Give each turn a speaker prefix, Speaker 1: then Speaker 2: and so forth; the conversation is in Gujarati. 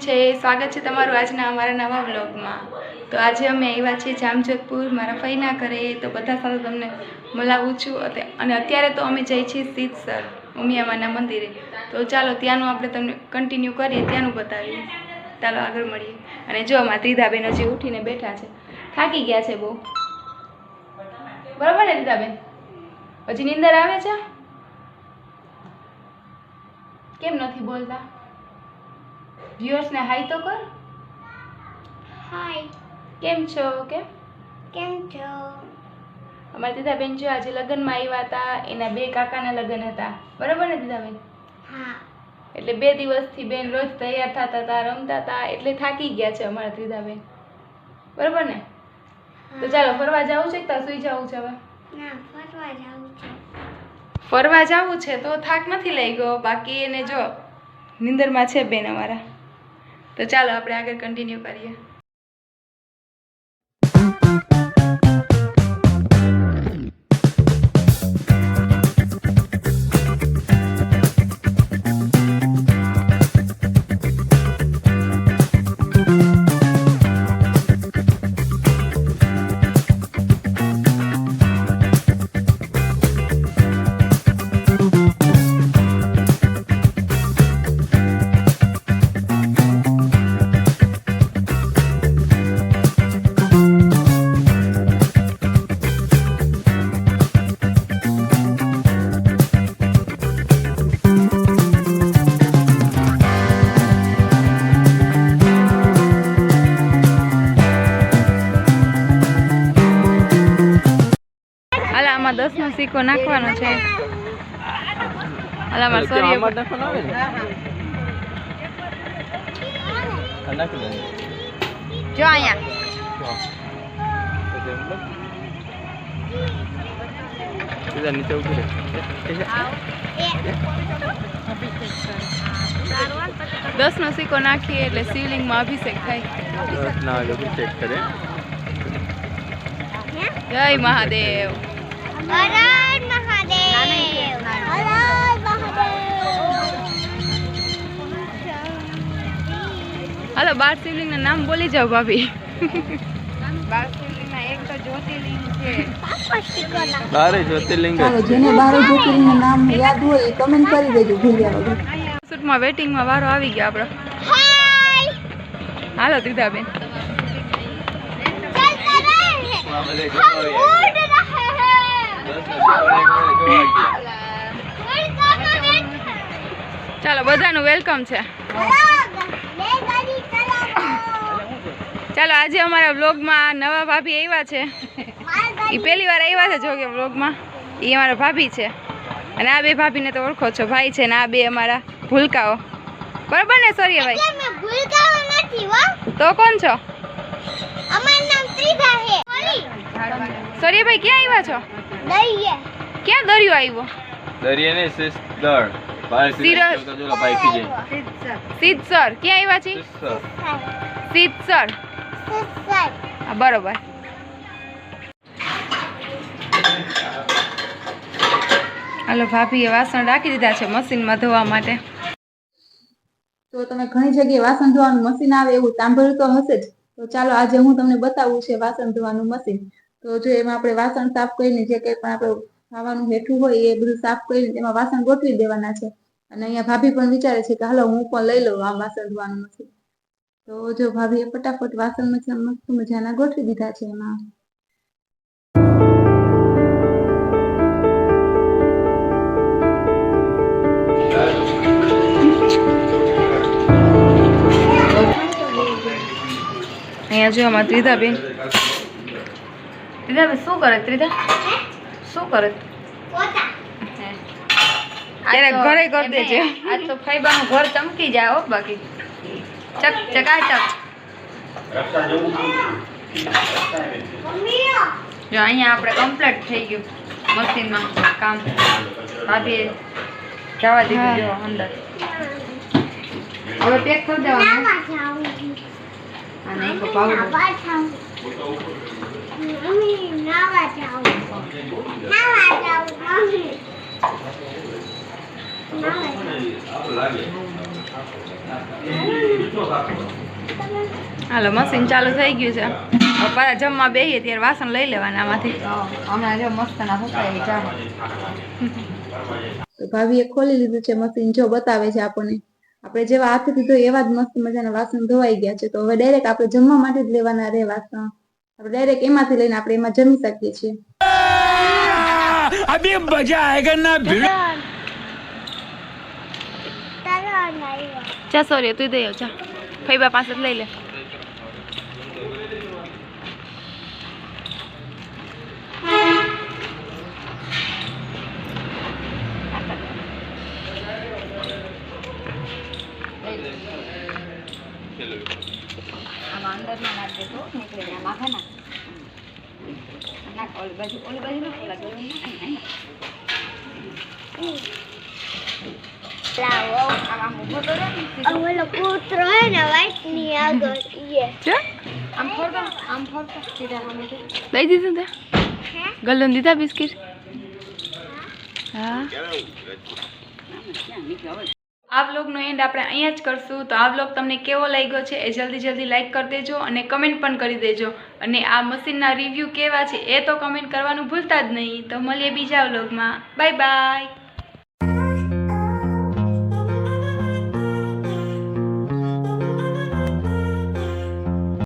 Speaker 1: છે. સ્વાગત છે તમારું આજના અમારા નવા વ્લોગમાં. તો આજે અમે આવ્યા છીએ જામજોધપુર, મારા ફઈના ઘરે. તો બધા સાથે તમને મળાવું છું. અને અત્યારે તો અમે જઈએ છીએ સીતસર ઉમિયામાના મંદિરે. તો ચાલો, ત્યાંનું આપણે તમને કન્ટિન્યુ કરીએ, ત્યાંનું બતાવીએ. ચાલો, આગળ મળીએ. અને જો, અમારા ત્રિધાબેન હજી ઉઠીને બેઠા છે. થાકી ગયા છે બહુ. બરાબર ને, ત્રિધાબેન? હજી નીંદર આવે છે? કેમ નથી બોલતા? વ્યુઅર્સને હાઈ તો કર.
Speaker 2: હાય
Speaker 1: કેમ છો? કેમ?
Speaker 2: કેમ છો?
Speaker 1: અમારા દીદાબેન જો આજે લગ્નમાં આવ્યા હતા. એના બે કાકાના લગ્ન હતા. બરાબર ને દીદાબેન
Speaker 2: હા.
Speaker 1: એટલે બે દિવસથી બેન રોજ તૈયાર થતા હતા રમતા હતા. એટલે થાકી ગયા છે અમારા દીદાબેન બરાબર ને? તો ચાલો ફરવા જવું છે કે સુઈ જવું છે હવે?
Speaker 2: ના ફરવા જાવું છે.
Speaker 1: ફરવા જવું છે તો થાક નથી લઈ ગયો બાકી એને જો નિંદરમાં છે બેન અમારા. તો ચાલો આપણે આગળ કન્ટિન્યુ કરીએ. આમાં દસનો સિક્કો નાખવાનો છે. હાલ આમાં સૂર્ય જો અહીંયા.
Speaker 3: નીચે ઊભી દસ
Speaker 1: નો સિક્કો નાખીએ એટલે શિવલિંગમાં અભિષેક થાય.
Speaker 3: ના અભિષેક કરે.
Speaker 1: જય મહાદેવ. હાલો બાર શિવલિંગના નામ બોલી જાઓ ભાભી બાર શિવલિંગના એક તો જ્યોતિર્લિંગ છે
Speaker 3: બારે જ્યોતિર્લિંગ
Speaker 4: જેને બારે જ્યોતિર્લિંગનું નામ યાદ હોય કમેન્ટ કરી દેજો ભૂલ્યા વગર
Speaker 1: શૂટમાં વેટિંગમાં વારો આવી ગયો આપણો. હાલો દીદાબેન
Speaker 2: હમ ઉડ રહે હે ઉડતા બેઠા
Speaker 1: ચાલો બધાનું વેલકમ છે. ચાલો આજે અમારા વ્લોગમાં નવા ભાભી આવ્યા છે. એ પહેલી વાર આવ્યા છે જો કે વ્લોગમાં એ અમારા ભાભી છે. અને આ બે ભાભીને તો ઓળખો છો. ભાઈ છે ને આ બે અમારા ભૂલકાઓ. બરાબર ને
Speaker 2: સોરી હો
Speaker 1: તો કોણ છો?
Speaker 2: સોરી
Speaker 1: સૌર્યભાઈ ક્યાં આવ્યા છો? ક્યાં દરિયો આવ્યો?
Speaker 3: દરિયાને સિસ્ટર બાર જાય.
Speaker 1: સિદ્ધસર ક્યાં આવ્યા બરોબર. હાલો ભાભીએ વાસણ રાખી દીધા છે મશીનમાં ધોવા માટે.
Speaker 4: તો તમે ઘણી જગ્યાએ વાસણ ધોવાનું મશીન આવે એવું સાંભળ્યું તો હશે જ. તો ચાલો આજે હું તમને બતાવું છે વાસણ ધોવાનું મશીન. તો જો એમાં આપણે વાસણ સાફ કરીને જે કંઈ પણ આપણે ખાવાનું હેઠું હોય એ બધું સાફ કરીને એમાં વાસણ ગોઠવી દેવાના છે. અને અહીંયા ભાભી પણ વિચારે છે કે હાલો હું પણ લઈ લઉં આ વાસણ ધોવાનું મશીન તો જો ભાભીએ ફટાફટ વાસણ મસ્ત મજાના ગોઠવી દીધા છે એમાં.
Speaker 1: અહીંયા જો અમારા ત્રીધા બેન. શું કરે ત્રીધા? શું કરે?
Speaker 2: પોતા.
Speaker 1: ત્યારે ઘરે કરી દેજે. આજ તો ફાઈબાનું ઘર ચમકી જાય હો બાકી. ચક ચકાચક જો અહીંયા આપણે કમ્પ્લીટ થઈ ગયું મશીનમાં કામ. ભાભી જવા દીધું જો અંદર. હવે પેક કરી દેવાનું. અને એક પાવડર
Speaker 2: નાવા જાવું મમ્મી નાવા જાઉં. નાવા જાવું મમ્મી.
Speaker 1: હાલો મશીન ચાલુ થઈ ગયું છે. હવે પાછા જમવા બેહીએ ત્યારે વાસણ લઈ લેવાના આમાંથી.
Speaker 5: મસ્ત ના ચા
Speaker 4: ભાભીએ ખોલી લીધું છે મશીન જો બતાવે છે આપણને. આપણે જેવા હાથેથી ધોઈ એવા જ મસ્ત મજાના વાસણ ધોવાઈ ગયા છે. તો હવે ડાયરેક્ટ આપણે જમવા માટે જ લેવાના રહે વાસણ. આપણે ડાયરેક્ટ એમાંથી લઈને આપણે એમાં જમી શકીએ છીએ.
Speaker 1: ચા સોરી તું દઈ આવ ચા ફૈબા પાસે જ લઈ લે
Speaker 5: આમાં અંદરમાં નાખ દેતો નીકળીને આમાં ખા નાખ નાખ ઓલી બાજુ ઓલી બાજુ નાખ ઓલા ગળું નાખ ને
Speaker 2: લાવો આ ઓલો કૂતરો હે ને white ની આગળ ઈએ
Speaker 1: ચા
Speaker 5: આમ ફરતો આમ ફરતો સીધા થી.
Speaker 1: દીધું તે
Speaker 2: હે
Speaker 1: દીધા બિસ્કિટ હા આ વ્લોગનો એન્ડ આપણે અહીંયા જ કરશું. તો આ બ્લોગ તમને કેવો લાગ્યો છે એ જલ્દી જલ્દી લાઇક કરી દેજો અને કમેન્ટ પણ કરી દેજો. અને આ મશીનના રિવ્યૂ કેવા છે એ તો કમેન્ટ કરવાનું ભૂલતા જ નહીં. તો મળીએ બીજા બ્લોગમાં બાય બાય